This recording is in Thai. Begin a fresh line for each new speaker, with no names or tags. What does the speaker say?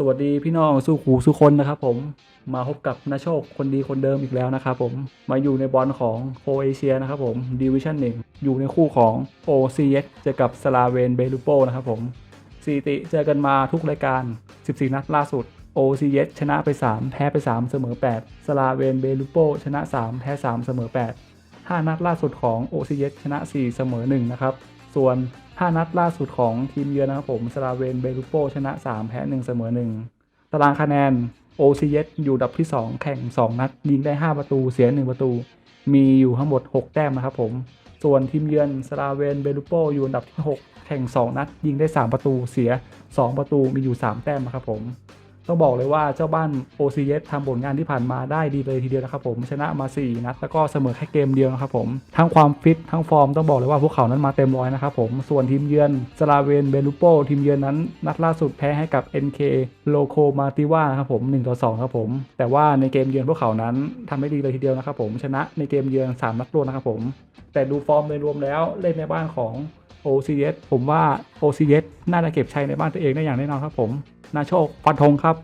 สวัสดีพี่น้องสู้ขู่สู้คนนะครับผมมาพบกับนาโชคคนดีคนเดิมอีกแล้วนะครับผมมาอยู่ในบอลของโคเอเชียนะครับผมดิวิชั่นหนึ่งอยู่ในคู่ของ OCS เจอกับสลาเวนเบลูโปนะครับผมสถิติเจอกันมาทุกรายการ 14 นัดล่าสุด OCS ชนะไป 3 แพ้ไป 3 เสมอ 8 สลาเวนเบลูโปชนะ 3 แพ้ 3 เสมอ 8 5 นัดล่าสุดของ OCS ชนะ 4 เสมอ 1 นะครับ ส่วน 5 นัดล่าสุดของทีมเยือนนะครับผมสลาเวนเบลูโปชนะ 3 แพ้ 1 เสมอ 1 ตารางคะแนนโอซีเอยู่ดับที่ 2 แข่ง 2 นัด ยิงได้ 5 ประตูเสีย 1 ประตู มีอยู่ทั้งหมด 6 แต้มนะครับผม ส่วนทีมเยือนสลาเวนเบลูโปอยู่อันดับที่ 6 แข่ง 2 นัด ยิงได้ 3 ประตูเสีย 2 ประตูมีอยู่ 3 แต้มนะครับผม ต้องบอกเลยว่าเจ้าบ้าน OCS ทำผลงานที่ผ่านมาได้ดีเลยทีเดียวนะครับผมชนะมา 4 นัดแล้วก็เสมอแค่เกมเดียวนะครับผมทั้งความฟิตทั้งฟอร์มต้องบอกเลยว่าพวกเขานั้นมาเต็มร้อยนะครับผมส่วนทีมเยือนสลาเวนเบลูโปทีมเยือนนั้น นัดล่าสุดแพ้ให้กับ NK โลโคมาติว่าครับผม1ต่อ2ครับผม แต่ว่าในเกมเยือนพวกเขานั้นทำได้ดีเลยทีเดียวนะครับผมชนะในเกมเยือน3นัดรวดนะครับผม แต่ดูฟอร์มโดยรวมแล้วเล่นในบ้านของ OCS ผมว่า OCS น่าจะเก็บชัยในบ้านตัวเองได้อย่างแน่นอนครับผม นาโชคฟันธงครับ